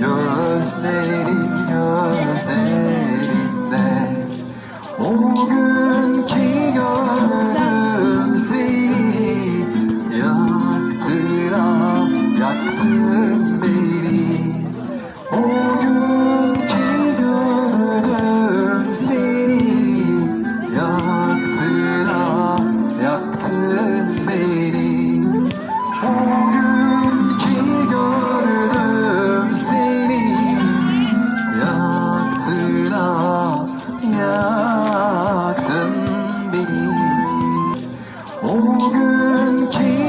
Gözlerin gözlerimde. O günkü gördüm seni Yaktıra yaktın O günkü